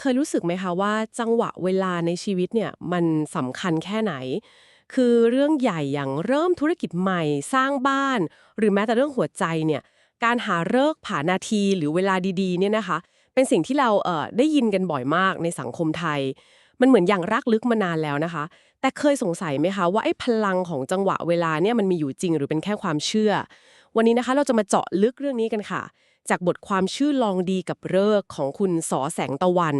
เคยรู้สึกไหมคะว่าจังหวะเวลาในชีวิตเนี่ยมันสำคัญแค่ไหน คือเรื่องใหญ่อย่างเริ่มธุรกิจใหม่สร้างบ้าน หรือแม้แต่เรื่องหัวใจเนี่ยการหาเลิกผ่านาทีหรือเวลาดีๆเนี่ยนะคะ เป็นสิ่งที่เราเอ่อได้ยินกันบ่อยมากในสังคมไทย มันเหมือนอย่างรากลึกมานานแล้วนะคะ แต่เคยสงสัยไหมคะว่าไอ้พลังของจังหวะเวลาเนี่ยมันมีอยู่จริงหรือเป็นแค่ความเชื่อ วันนี้นะคะเราจะมาเจาะลึกเรื่องนี้กันค่ะ จากบทความชื่อลองดีกับเลิกของคุณสอแสงตะวัน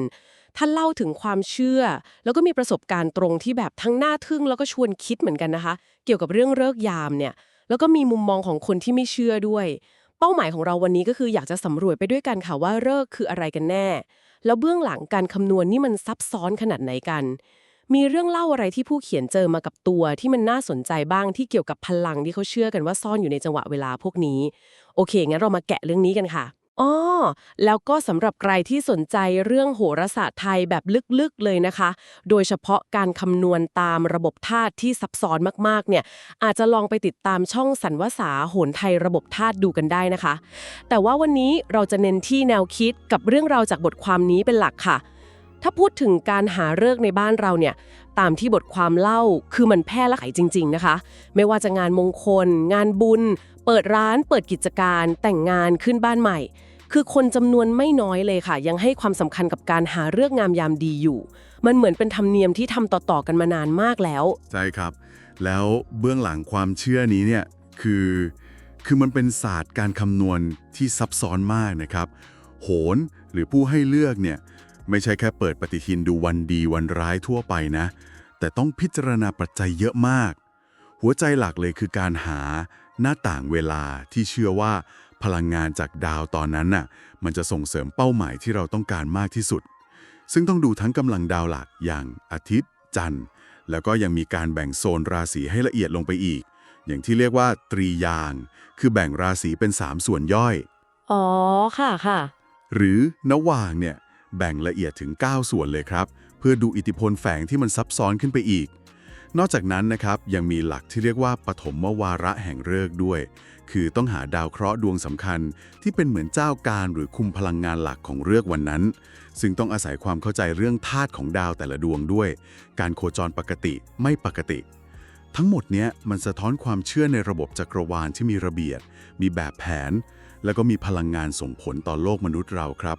ท่านเล่าถึงความเชื่อ แล้วก็มีประสบการณ์ตรงที่แบบทั้งน่าทึ่งแล้วก็ชวนคิดเหมือนกันนะคะ เกี่ยวกับเรื่องเลิกยามเนี่ย แล้วก็มีมุมมองของคนที่ไม่เชื่อด้วย เป้าหมายของเราวันนี้ก็คืออยากจะสำรวจไปด้วยกันค่ะว่าเลิกคืออะไรกันแน่ แล้วเบื้องหลังการคำนวณนี่มันซับซ้อนขนาดไหนกัน มีเรื่องเล่าอะไรที่ผู้เขียนเจอมากับตัวที่มันน่าสนใจบ้างที่เกี่ยวกับพลังที่เขาเชื่อกันว่าซ่อนอยู่ในจังหวะเวลาพวกนี้ โอเค งั้นเรามาแกะเรื่องนี้กันค่ะอ้อแล้วก็สำหรับใครที่สนใจเรื่องโหราศาสตร์ไทยแบบลึกๆเลยนะคะ โดยเฉพาะการคำนวณตามระบบธาตุที่ซับซ้อนมากๆ เนี่ย อาจจะลองไปติดตามช่องสันวสาโหนไทยระบบธาตุดูกันได้นะคะ แต่ว่าวันนี้เราจะเน้นที่แนวคิดกับเรื่องราวจากบทความนี้เป็นหลักค่ะ ถ้าพูดถึงการหาเลิกในบ้านเราเนี่ย ตามที่บทความเล่าคือมันแพร่ละขายจริง ๆนะคะ ไม่ว่าจะงานมงคล งานบุญ เปิดร้าน เปิดกิจการ แต่งงานขึ้นบ้านใหม่ คือคนจำนวนไม่น้อยเลยค่ะ ยังให้ความสำคัญกับการหาเลิกษ์งามยามดีอยู่ มันเหมือนเป็นธรรมเนียมที่ทำต่อๆกันมานานมากแล้ว ใช่ครับ แล้วเบื้องหลังความเชื่อนี้เนี่ยคือคือมันเป็นศาสตร์การคำนวณที่ซับซ้อนมากนะครับ โหนหรือผู้ให้เลือกเนี่ย ไม่ใช่แค่เปิดปฏิทินดูวันดีวันร้ายทั่วไปนะ แต่ต้องพิจารณาปัจจัยเยอะมาก หัวใจหลักเลยคือการหาหน้าต่างเวลาที่เชื่อว่าพลังงานจากดาวตอนนั้นน่ะ มันจะส่งเสริมเป้าหมายที่เราต้องการมากที่สุด ซึ่งต้องดูทั้งกำลังดาวหลักอย่างอาทิตย์ จันทร์ แล้วก็ยังมีการแบ่งโซนราศีให้ละเอียดลงไปอีก อย่างที่เรียกว่าตรียาง คือแบ่งราศีเป็น 3 ส่วนย่อย อ๋อ ค่ะค่ะ หรือนวางเนี่ย แบ่งละเอียดถึง 9 ส่วนเลยครับ เพื่อดูอิทธิพลแฝงที่มันซับซ้อนขึ้นไปอีก นอกจากนั้นนะครับยังมีหลักที่เรียกว่าปฐมวาระแห่งฤกษ์ด้วย คือต้องหาดาวเคราะห์ดวงสำคัญ ที่เป็นเหมือนเจ้าการหรือคุมพลังงานหลักของฤกษ์วันนั้น ซึ่งต้องอาศัยความเข้าใจเรื่องธาตุของดาวแต่ละดวงด้วย การโคจรปกติไม่ปกติทั้งหมดเนี้ยมันสะท้อนความเชื่อในระบบจักรวาลที่มีระเบียบ มีแบบแผน แล้วก็มีพลังงานส่งผลต่อโลกมนุษย์เราครับ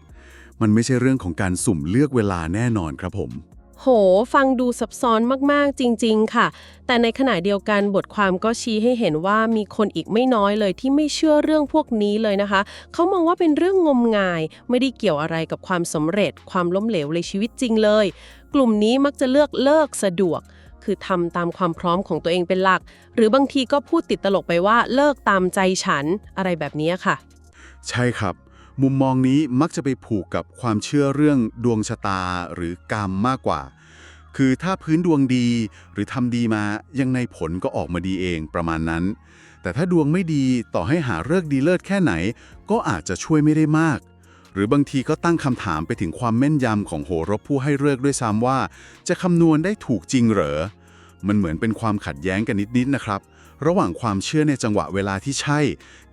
มันไม่ใช่เรื่องของการสุ่มเลือกเวลาแน่นอนครับผม โห ฟังดูซับซ้อนมาก ๆ จริง ๆ ค่ะ แต่ในขณะเดียวกันบทความก็ชี้ให้เห็นว่ามีคนอีกไม่น้อยเลยที่ไม่เชื่อเรื่องพวกนี้เลยนะคะ เขามองว่าเป็นเรื่องงมงาย ไม่ได้เกี่ยวอะไรกับความสำเร็จ ความล้มเหลวในชีวิตจริงเลย กลุ่มนี้มักจะเลือกเลิกสะดวก คือทำตามความพร้อมของตัวเองเป็นหลัก หรือบางทีก็พูดติดตลกไปว่าเลิกตามใจฉันอะไรแบบนี้ค่ะ ใช่ครับ มุมมองนี้มักจะไปผูกกับความเชื่อเรื่องดวงชะตาหรือกรรมมากกว่า คือถ้าพื้นดวงดีหรือทำดีมายังในผลก็ออกมาดีเองประมาณนั้น แต่ถ้าดวงไม่ดีต่อให้หาเลิกดีเลิศแค่ไหน ก็อาจจะช่วยไม่ได้มาก หรือบางทีก็ตั้งคำถามไปถึงความแม่นยำของโหรผู้ให้เลิกด้วยซ้ำว่า จะคำนวณได้ถูกจริงเหรอ มันเหมือนเป็นความขัดแย้งกันนิดๆนะครับ ระหว่างความเชื่อในจังหวะเวลาที่ใช่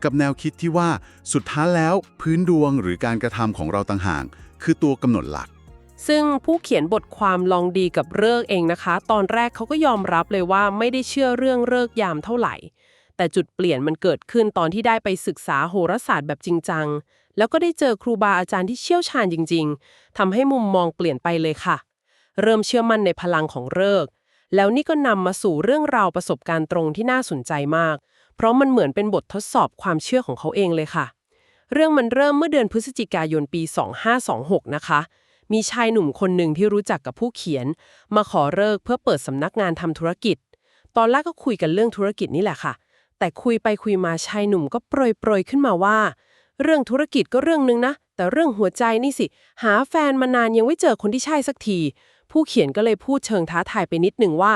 กับแนวคิดที่ว่าสุดท้ายแล้วพื้นดวงหรือการกระทำของเราต่างหากคือตัวกำหนดหลักซึ่งผู้เขียนบทความลองดีกับเลิกเองนะคะ ตอนแรกเขาก็ยอมรับเลยว่าไม่ได้เชื่อเรื่องเลิกยามเท่าไหร่ แต่จุดเปลี่ยนมันเกิดขึ้นตอนที่ได้ไปศึกษาโหราศาสตร์แบบจริงจัง แล้วก็ได้เจอครูบาอาจารย์ที่เชี่ยวชาญจริง ๆทำให้มุมมองเปลี่ยนไปเลยค่ะ เริ่มเชื่อมั่นในพลังของเลิกแล้วนี่ก็นำมาสู่เรื่องราวประสบการณ์ตรงที่น่าสนใจมาก เพราะมันเหมือนเป็นบททดสอบความเชื่อของเขาเองเลยค่ะ เรื่องมันเริ่มเมื่อเดือนพฤศจิกายนปี 2526 นะคะ มีชายหนุ่มคนหนึ่งที่รู้จักกับผู้เขียน มาขอเลิกเพื่อเปิดสำนักงานทำธุรกิจ ตอนแรกก็คุยกันเรื่องธุรกิจนี่แหละค่ะ แต่คุยไปคุยมาชายหนุ่มก็โปรยโปรยๆขึ้นมาว่า เรื่องธุรกิจก็เรื่องนึงนะ แต่เรื่องหัวใจนี่สิ หาแฟนมานานยังไม่เจอคนที่ใช่สักที ผู้เขียนก็เลยพูดเชิงท้าทายไปนิดหนึ่งว่า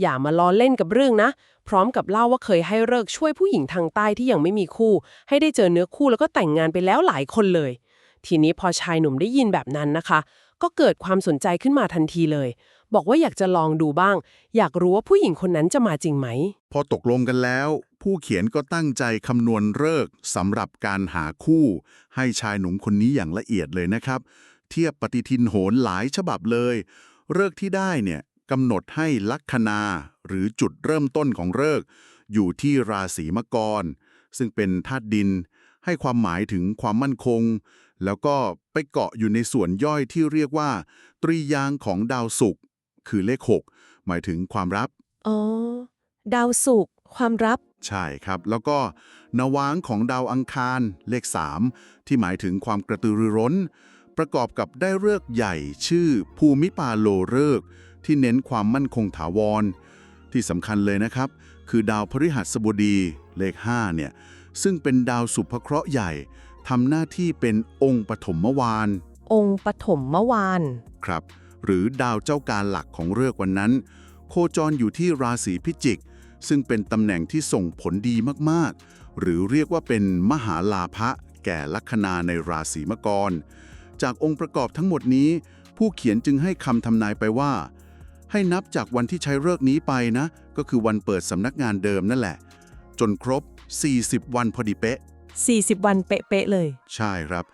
อย่ามาล้อเล่นกับเรื่องนะ พร้อมกับเล่าว่าเคยให้เลิกช่วยผู้หญิงทางใต้ที่ยังไม่มีคู่ ให้ได้เจอเนื้อคู่แล้วก็แต่งงานไปแล้วหลายคนเลย ทีนี้พอชายหนุ่มได้ยินแบบนั้นนะคะ ก็เกิดความสนใจขึ้นมาทันทีเลย บอกว่าอยากจะลองดูบ้าง อยากรู้ว่าผู้หญิงคนนั้นจะมาจริงไหม พอตกลงกันแล้วผู้เขียนก็ตั้งใจคำนวณเลิกสำหรับการหาคู่ ให้ชายหนุ่มคนนี้อย่างละเอียดเลยนะครับ เทียบปฏิทินโหรหลายฉบับเลย เลิกที่ได้เนี่ยกำหนดให้ลัคนาหรือจุดเริ่มต้นของเลิกอยู่ที่ราศีมกร ซึ่งเป็นธาตุดิน ให้ความหมายถึงความมั่นคง แล้วก็ไปเกาะอยู่ในส่วนย่อยที่เรียกว่า ตรียางของดาวศุกร์คือเลข 6 หมายถึงความรับ อ๋อ ดาวศุกร์ความรับ ใช่ครับ แล้วก็นวางของดาวอังคารเลข 3 ที่หมายถึงความกระตือรือร้น ประกอบกับได้เลิกษ์ใหญ่ชื่อภูมิปาโลเลิกษ์ที่เน้นความมั่นคงถาวร ที่สำคัญเลยนะครับ คือดาวพฤหัสบดีเลข 5 เนี่ย ซึ่งเป็นดาวสุภเคราะห์ใหญ่ทำหน้าที่เป็นองค์ปฐมวาน องค์ปฐมมวาน ครับ หรือดาวเจ้าการหลักของเรือกวันนั้น โคจรอยู่ที่ราศีพิจิก ซึ่งเป็นตำแหน่งที่ส่งผลดีมากๆ หรือเรียกว่าเป็นมหาลาภะแก่ลัคนาในราศีมกร จากองค์ประกอบทั้งหมดนี้ ผู้เขียนจึงให้คำทำนายไปว่า ให้นับจากวันที่ใช้เลิกษ์นี้ไปนะ ก็คือวันเปิดสำนักงานเดิมนั่นแหละ จนครบ 40 วันพอดีเป๊ะ 40 วันเป๊ะๆเลย ใช่ครับ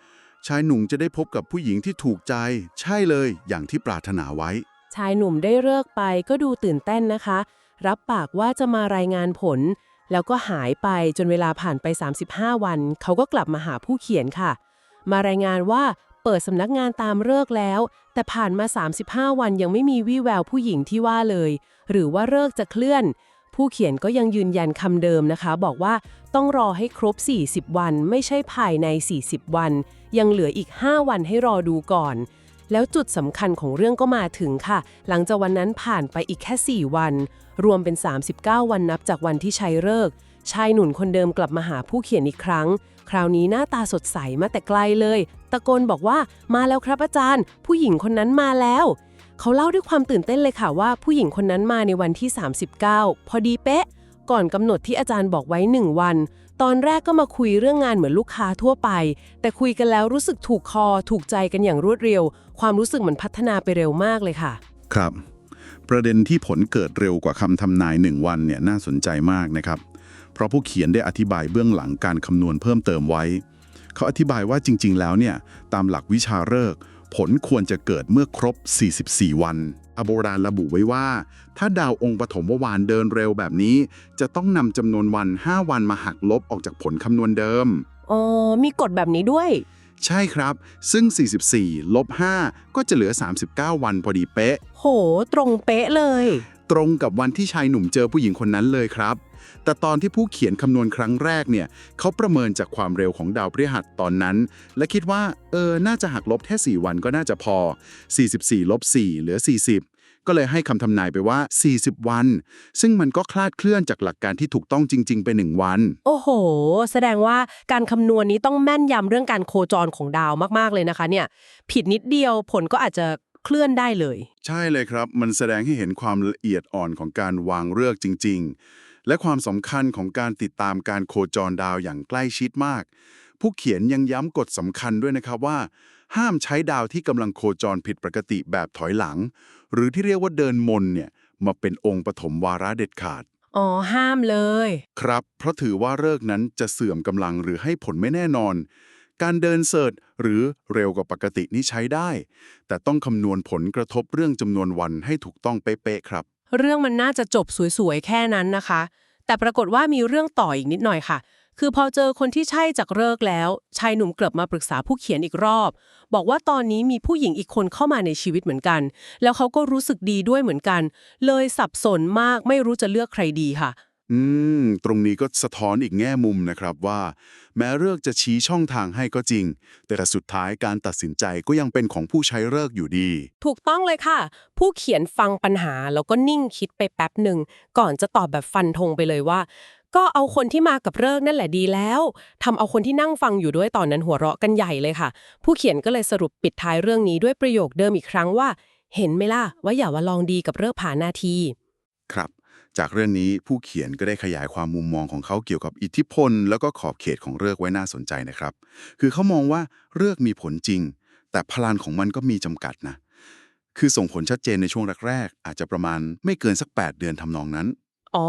ชายหนุ่มจะได้พบกับผู้หญิงที่ถูกใจ ใช่เลยอย่างที่ปรารถนาไว้ ชายหนุ่มได้เลิกไปก็ดูตื่นเต้นนะคะ รับปากว่าจะมารายงานผล แล้วก็หายไปจนเวลาผ่านไป 35 วัน เขาก็กลับมาหาผู้เขียนค่ะ มารายงานว่าเปิดสำนักงานตามเลิกแล้ว แต่ผ่านมา 35 วันยังไม่มีวี่แววผู้หญิงที่ว่าเลย หรือว่าเลิกจะเคลื่อน ผู้เขียนก็ยังยืนยันคำเดิมนะคะ บอกว่าต้องรอให้ครบ 40 วัน ไม่ใช่ภายใน 40 วัน ยังเหลืออีก 5 วันให้รอดูก่อน แล้วจุดสำคัญของเรื่องก็มาถึงค่ะ หลังจากวันนั้นผ่านไปอีกแค่ 4 วัน รวมเป็น 39 วันนับจากวันที่ใช้เลิก ชายหนุ่นคนเดิมกลับมาหาผู้เขียนอีกครั้ง คราวนี้หน้าตาสดใสมาแต่ไกลเลย ตะโกนบอกว่ามาแล้วครับอาจารย์ ผู้หญิงคนนั้นมาแล้ว เขาเล่าด้วยความตื่นเต้นเลยค่ะว่าผู้หญิงคนนั้นมาในวันที่ 39 พอดีเป๊ะ ก่อนกำหนดที่อาจารย์บอกไว้ 1 วัน ตอนแรกก็มาคุยเรื่องงานเหมือนลูกค้าทั่วไป แต่คุยกันแล้วรู้สึกถูกคอ ถูกใจกันอย่างรวดเร็ว ความรู้สึกมันพัฒนาไปเร็วมากเลยค่ะ ครับ ประเด็นที่ผลเกิดเร็วกว่าคำทำนายหนึ่งวันเนี่ยน่าสนใจมากนะครับ เพราะผู้เขียนได้อธิบายเบื้องหลังการคำนวณเพิ่มเติมไว้ เขาอธิบายว่าจริง ๆ แล้วเนี่ยตามหลักวิชาฤกษ์ผลควรจะเกิดเมื่อครบ 44 วัน อโบราณระบุไว้ว่า ถ้าดาวองค์ปฐมวานเดินเร็วแบบนี้ จะต้องนำจำนวนวัน 5 วันมาหักลบออกจากผลคำนวณเดิม อ๋อ มีกฎแบบนี้ด้วย ใช่ครับ ซึ่ง 44 ลบ 5 ก็จะเหลือ 39 วันพอดีเป๊ะ โห ตรงเป๊ะเลย ตรงกับวันที่ชายหนุ่มเจอผู้หญิงคนนั้นเลยครับ แต่ตอนที่ผู้เขียนคำนวณครั้งแรกเนี่ยเขาประเมินจากความเร็วของดาวพฤหัสตอนนั้น และคิดว่า เออ น่าจะหักลบแค่ 4 วันก็น่าจะพอ 44ลบ4เหลือ 40ก็เลยให้คำทำนายไปว่า 40 วัน ซึ่งมันก็คลาดเคลื่อนจากหลักการที่ถูกต้องจริง ๆ ไป 1 วัน โอ้โห แสดงว่าการคำนวณนี้ต้องแม่นยำเรื่องการโคจรของดาวมาก ๆ เลยนะคะเนี่ย ผิดนิดเดียวผลก็อาจจะ เคลื่อนได้เลย ใช่เลยครับ มันแสดงให้เห็นความละเอียดอ่อนของการวางเลือกจริง ๆ และความสำคัญของการติดตามการโคจรดาวอย่างใกล้ชิดมาก ผู้เขียนยังย้ำกฎสำคัญด้วยนะครับว่า ห้ามใช้ดาวที่กำลังโคจรผิดปกติแบบถอยหลัง หรือที่เรียกว่าเดินมนเนี่ยมาเป็นองค์ปฐมวาระเด็ดขาดอ๋อ ห้ามเลย ครับ เพราะถือว่าเลิกษ์นั้นจะเสื่อมกำลังหรือให้ผลไม่แน่นอน การเดินเสิร์ชหรือเร็วกว่าปกตินี่ใช้ได้ แต่ต้องคำนวณผลกระทบเรื่องจำนวนวันให้ถูกต้องเป๊ะๆครับ เรื่องมันน่าจะจบสวยๆ แค่นั้นนะคะ แต่ปรากฏว่ามีเรื่องต่ออีกนิดหน่อยค่ะ คือพอเจอคนที่ใช่จากเลิกแล้ว ชายหนุ่มกลับมาปรึกษาผู้เขียนอีกรอบ บอกว่าตอนนี้มีผู้หญิงอีกคนเข้ามาในชีวิตเหมือนกัน แล้วเขาก็รู้สึกดีด้วยเหมือนกัน เลยสับสนมากไม่รู้จะเลือกใครดีค่ะ อืม ตรงนี้ก็สะท้อนอีกแง่มุมนะครับว่า แม้เลิกษ์จะชี้ช่องทางให้ก็จริง แต่สุดท้ายการตัดสินใจก็ยังเป็นของผู้ใช้เลิกษ์อยู่ดี ถูกต้องเลยค่ะ ผู้เขียนฟังปัญหาแล้วก็นิ่งคิดไปแป๊บหนึ่ง ก่อนจะตอบแบบฟันธงไปเลยว่า ก็เอาคนที่มากับเลิกษ์นั่นแหละดีแล้วทำเอาคนที่นั่งฟังอยู่ด้วยตอนนั้นหัวเราะกันใหญ่เลยค่ะ ผู้เขียนก็เลยสรุปปิดท้ายเรื่องนี้ด้วยประโยคเดิมอีกครั้งว่า เห็นไหมล่ะว่าอย่าว่าลองดีกับเลิกษ์ผ่านนาที ครับ จากเรื่องนี้ผู้เขียนก็ได้ขยายความมุมมองของเขาเกี่ยวกับอิทธิพล แล้วก็ขอบเขตของเลิกษ์ไว้น่าสนใจนะครับ คือเขามองว่าเลิกษ์มีผลจริง แต่พลังของมันก็มีจำกัดนะ คือส่งผลชัดเจนในช่วงแรกๆ อาจจะประมาณไม่เกินสัก 8 เดือนทำนองนั้น อ๋อ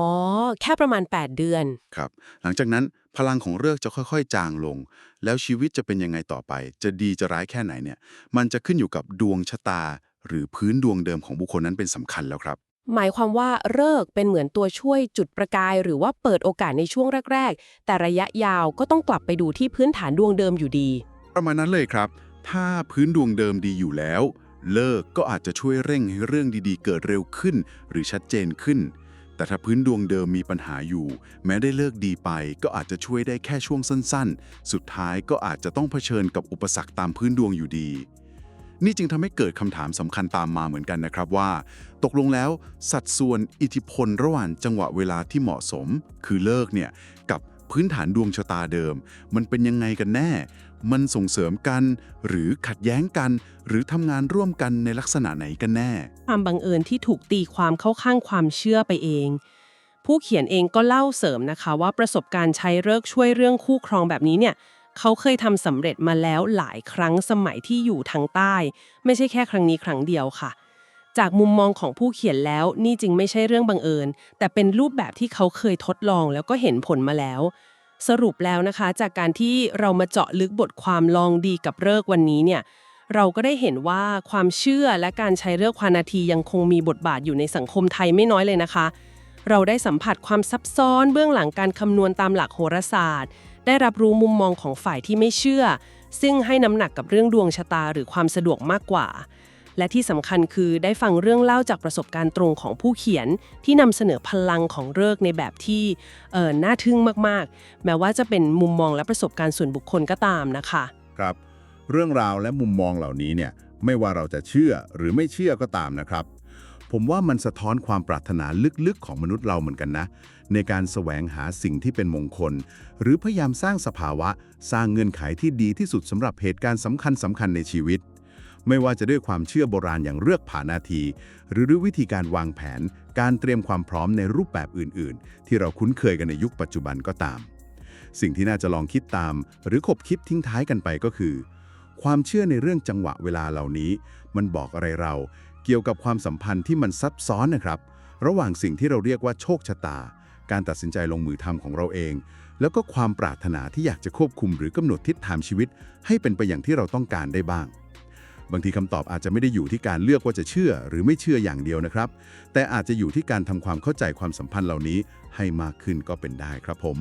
แค่ประมาณ 8 เดือน ครับ หลังจากนั้นพลังของเลิกษ์จะค่อยๆ จางลง แล้วชีวิตจะเป็นยังไงต่อไป จะดีจะร้ายแค่ไหนเนี่ย มันจะขึ้นอยู่กับดวงชะตา หรือพื้นดวงเดิมของบุคคลนั้นเป็นสำคัญแล้วครับ หมายความว่าเลิกเป็นเหมือนตัวช่วยจุดประกาย หรือว่าเปิดโอกาสในช่วงแรก ๆ แต่ระยะยาวก็ต้องกลับไปดูที่พื้นฐานดวงเดิมอยู่ดี ประมาณนั้นเลยครับ ถ้าพื้นดวงเดิมดีอยู่แล้ว เลิกก็อาจจะช่วยเร่งให้เรื่องดีๆ เกิดเร็วขึ้น หรือชัดเจนขึ้น แต่ถ้าพื้นดวงเดิมมีปัญหาอยู่ แม้ได้เลิกดีไป ก็อาจจะช่วยได้แค่ช่วงสั้น ๆ สุดท้ายก็อาจจะต้องเผชิญกับอุปสรรคตามพื้นดวงอยู่ดี นี่จึงทำให้เกิดคำถามสำคัญตามมาเหมือนกันนะครับว่า ตกลงแล้วสัดส่วนอิทธิพลระหว่างจังหวะเวลาที่เหมาะสม คือเลิกเนี่ยกับพื้นฐานดวงชะตาเดิม มันเป็นยังไงกันแน่ มันส่งเสริมกัน หรือขัดแย้งกัน หรือทำงานร่วมกันในลักษณะไหนกันแน่ ความบังเอิญที่ถูกตีความเข้าข้างความเชื่อไปเอง ผู้เขียนเองก็เล่าเสริมนะคะว่าประสบการณ์ใช้เลิกช่วยเรื่องคู่ครองแบบนี้เนี่ย เขาเคยทำสำเร็จมาแล้วหลายครั้งสมัยที่อยู่ทางใต้ ไม่ใช่แค่ครั้งนี้ครั้งเดียวค่ะ จากมุมมองของผู้เขียนแล้วนี่จึงไม่ใช่เรื่องบังเอิญ แต่เป็นรูปแบบที่เขาเคยทดลองแล้วก็เห็นผลมาแล้ว สรุปแล้วนะคะ จากการที่เรามาเจาะลึกบทความลองดีกับเลิกวันนี้เนี่ยเราก็ได้เห็นว่าความเชื่อและการใช้เลือกควานาทียังคงมีบทบาทอยู่ในสังคมไทยไม่น้อยเลยนะคะ เราได้สัมผัสความซับซ้อนเบื้องหลังการคำนวณตามหลักโหราศาสตร์ ได้รับรู้มุมมองของฝ่ายที่ไม่เชื่อ ซึ่งให้น้ำหนักกับเรื่องดวงชะตาหรือความสะดวกมากกว่า และที่สำคัญคือได้ฟังเรื่องเล่าจากประสบการณ์ตรงของผู้เขียน ที่นำเสนอพลังของเลิกในแบบที่เออน่าทึ่งมากๆ แม้ว่าจะเป็นมุมมองและประสบการณ์ส่วนบุคคลก็ตามนะคะ ครับ เรื่องราวและมุมมองเหล่านี้เนี่ยไม่ว่าเราจะเชื่อหรือไม่เชื่อก็ตามนะครับ ผมว่ามันสะท้อนความปรารถนาลึกๆของมนุษย์เราเหมือนกันนะ ในการแสวงหาสิ่งที่เป็นมงคล หรือพยายามสร้างสภาวะ สร้างเงื่อนไขที่ดีที่สุดสำหรับเหตุการณ์สำคัญสำคัญในชีวิต ไม่ว่าจะด้วยความเชื่อโบราณอย่างเลือกผ่านาที หรือด้วยวิธีการวางแผน การเตรียมความพร้อมในรูปแบบอื่น ๆ ที่เราคุ้นเคยกันในยุคปัจจุบันก็ตาม สิ่งที่น่าจะลองคิดตาม หรือขบคิดทิ้งท้ายกันไปก็คือ ความเชื่อในเรื่องจังหวะเวลาเหล่านี้ มันบอกอะไรเรา เกี่ยวกับความสัมพันธ์ที่มันซับซ้อนนะครับ ระหว่างสิ่งที่เราเรียกว่าโชคชะตา การตัดสินใจลงมือทำของเราเอง แล้วก็ความปรารถนาที่อยากจะควบคุมหรือกำหนดทิศทางชีวิต ให้เป็นไปอย่างที่เราต้องการได้บ้าง บางทีคำตอบอาจจะไม่ได้อยู่ที่การเลือกว่าจะเชื่อหรือไม่เชื่ออย่างเดียวนะครับ แต่อาจจะอยู่ที่การทำความเข้าใจความสัมพันธ์เหล่านี้ให้มากขึ้นก็เป็นได้ครับผม